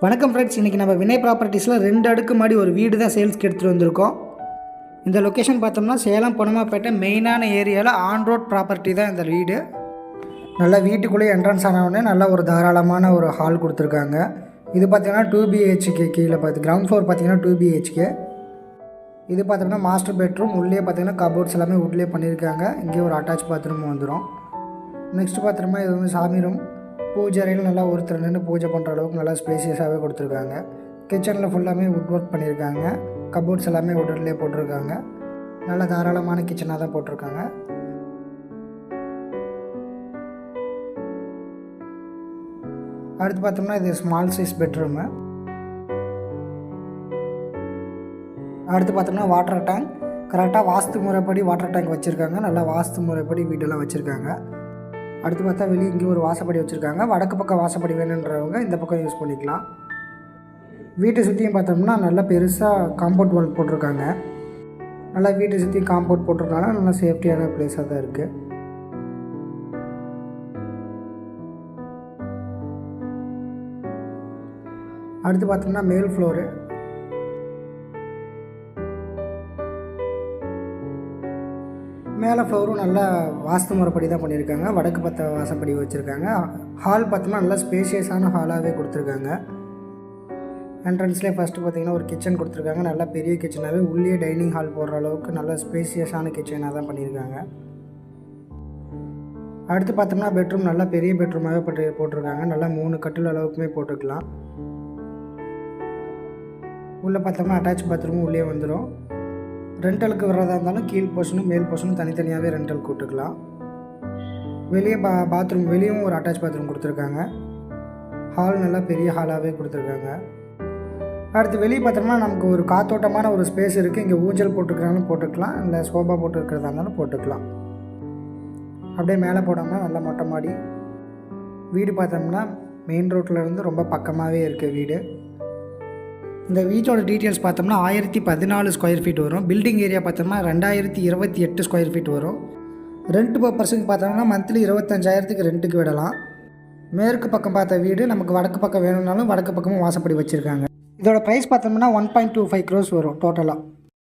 வணக்கம் ஃப்ரெண்ட்ஸ் இன்றைக்கி நம்ம வினய் ப்ராப்பர்ட்டிஸில் ரெண்டு அடுக்கு மாடி ஒரு வீடு தான் சேல்ஸ்க்கு எடுத்துகிட்டு வந்திருக்கோம். இந்த லொக்கேஷன் பார்த்தோம்னா சேலம் பொன்னமாப்பேட்டை மெயினான ஏரியாவில் ஆன் ரோட் ப்ராப்பர்ட்டி தான் இந்த வீடு. நல்லா வீட்டுக்குள்ளேயே என்ட்ரன்ஸ் ஆனவுடனே நல்ல ஒரு தாராளமான ஒரு ஹால் கொடுத்துருக்காங்க. இது பார்த்தீங்கன்னா டூ பிஹெச்கே கீழே பார்த்து கிரவுண்ட் ஃப்ளோர் பார்த்தீங்கன்னா டூ பிஹெச்கே இது பார்த்தோம்னா மாஸ்டர் பெட்ரூம் உள்ளே பார்த்தீங்கன்னா கபோர்ட்ஸ் எல்லாமே உள்ளே பண்ணியிருக்காங்க. இங்கே ஒரு அட்டாச் பாத்ரூம் வந்துடும் நெக்ஸ்ட் பார்த்தோம்னா இது வந்து சாமி ரூம் பூஜை அறையில் நல்லா ஒருத்தர் நின்று பூஜை பண்ணுற அளவுக்கு நல்லா ஸ்பேசியஸாகவே கொடுத்துருக்காங்க. கிச்சனில் ஃபுல்லாமே வுட் ஒர்க் பண்ணியிருக்காங்க. கபோர்ட்ஸ் எல்லாமே உடல்லே போட்டிருக்காங்க. நல்ல தாராளமான கிச்சனாக தான் போட்டிருக்காங்க. அடுத்து பார்த்தோம்னா இது ஸ்மால் சைஸ் பெட்ரூமு அடுத்து பார்த்தோம்னா வாட்டர் டேங்க் கரெக்டாக வாஸ்து முறைப்படி வாட்டர் டேங்க் வச்சுருக்காங்க. நல்லா வாஸ்து முறைப்படி வீடெல்லாம் வச்சுருக்காங்க. அடுத்து பார்த்தா வெளியே இங்கே ஒரு வாசப்படி வச்சுருக்காங்க. வடக்கு பக்கம் வாசப்படி வேணுன்றவங்க இந்த பக்கம் யூஸ் பண்ணிக்கலாம். வீட்டை சுற்றியும் பார்த்தோம்னா நல்லா பெருசாக காம்பவுண்ட் வால் போட்டிருக்காங்க. நல்லா வீட்டை சுற்றி காம்பவுண்ட் போட்டிருக்காங்க நல்லா சேஃப்டியான பிளேஸாக தான் இருக்குது அடுத்து பார்த்தோம்னா மேல் ஃப்ளோரு மேலே ஃப்ளோரும் நல்லா வாஸ்து முறைப்படி தான் பண்ணியிருக்காங்க. வடக்கு பத்த வாசப்படி வச்சுருக்காங்க. ஹால் பார்த்தோம்னா நல்லா ஸ்பேஷியஸான ஹாலாகவே கொடுத்துருக்காங்க. என்ட்ரன்ஸ்லேயே ஃபஸ்ட்டு பார்த்தீங்கன்னா ஒரு கிச்சன் கொடுத்துருக்காங்க. நல்லா பெரிய கிச்சனாகவே உள்ளே டைனிங் ஹால் போடுற அளவுக்கு நல்லா ஸ்பேஷியஸான கிச்சனாக தான் பண்ணியிருக்காங்க. அடுத்து பார்த்தோம்னா பெட்ரூம் நல்லா பெரிய பெட்ரூமாகவே போட்டு போட்டிருக்காங்க. நல்லா மூணு கட்டில் அளவுக்குமே போட்டுக்கலாம். உள்ளே பார்த்தோம்னா அட்டாச் பாத்ரூமும் உள்ளே வந்துடும் ரெண்டலுக்கு வர்றதா இருந்தாலும் கீழ் போர்ஷனும் மேல் போர்ஷனும் தனித்தனியாகவே ரெண்டல் கூட்டுக்கலாம். வெளியே பா பாத்ரூம் வெளியும் ஒரு அட்டாச் பாத்ரூம் கொடுத்துருக்காங்க. ஹால் நல்லா பெரிய ஹாலாகவே கொடுத்துருக்காங்க. அடுத்து வெளியே பார்த்தோம்னா நமக்கு ஒரு காத்தோட்டமான ஒரு ஸ்பேஸ் இருக்குது இங்கே ஊஞ்சல் போட்டுருக்கிறாலும் போட்டுக்கலாம். இல்லை சோபா போட்டுருக்கிறதா இருந்தாலும் போட்டுக்கலாம். அப்படியே மேலே போடாமல் நல்லா மொட்டை மாடி. வீடு பார்த்தோம்னா மெயின் ரோட்டில் இருந்து ரொம்ப பக்கமாகவே இருக்குது வீடு. இந்த வீட்டோட டீட்டெயில்ஸ் பார்த்தோம்னா ஆயிரத்தி பதினாலு ஸ்கொயர் ஃபீட் வரும். பில்டிங் ஏரியா பார்த்தோம்னா ரெண்டாயிரத்தி இருபத்தி எட்டு ஸ்கொயர் ஃபீட் வரும். ரெண்ட் பர் பர்சனுக்கு பார்த்தோம்னா மந்த்லி இருபத்தஞ்சாயிரத்துக்கு ரெண்ட்டுக்கு விடலாம். மேற்கு பக்கம் பார்த்த வீடு நமக்கு வடக்கு பக்கம் வேணும்னாலும் வடக்கு பக்கமும் வாசப்படி வச்சுருக்காங்க. இதோட ப்ரைஸ் பார்த்தோம்னா one point two five crores வரும் டோட்டலாக